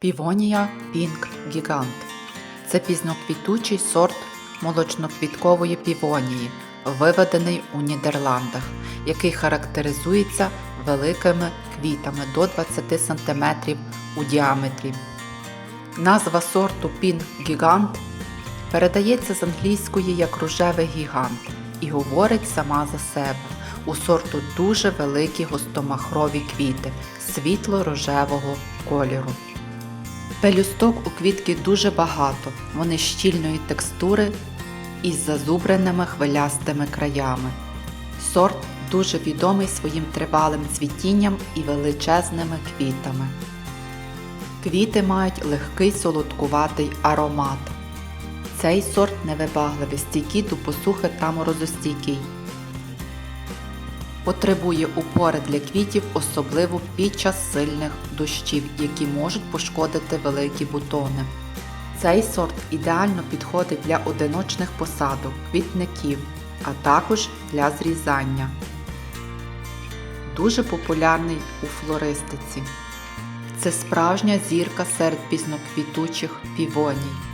Півонія Пінк Гігант. Це пізноквітучий сорт молочноквіткової півонії, виведений у Нідерландах, який характеризується великими квітами до 20 см у діаметрі. Назва сорту Pink Gigant передається з англійської як рожевий гігант і говорить сама за себе. У сорту дуже великі густомахрові квіти світло-рожевого кольору. Пелюсток у квітки дуже багато, вони щільної текстури із зазубреними хвилястими краями. Сорт дуже відомий своїм тривалим цвітінням і величезними квітами. Квіти мають легкий солодкуватий аромат. Цей сорт невибагливий, стійкий до посухи та морозостійкий. Потребує упори для квітів, особливо під час сильних дощів, які можуть пошкодити великі бутони. Цей сорт ідеально підходить для одиночних посадок, квітників, а також для зрізання. Дуже популярний у флористиці. Це справжня зірка серед пізноквітучих півоній.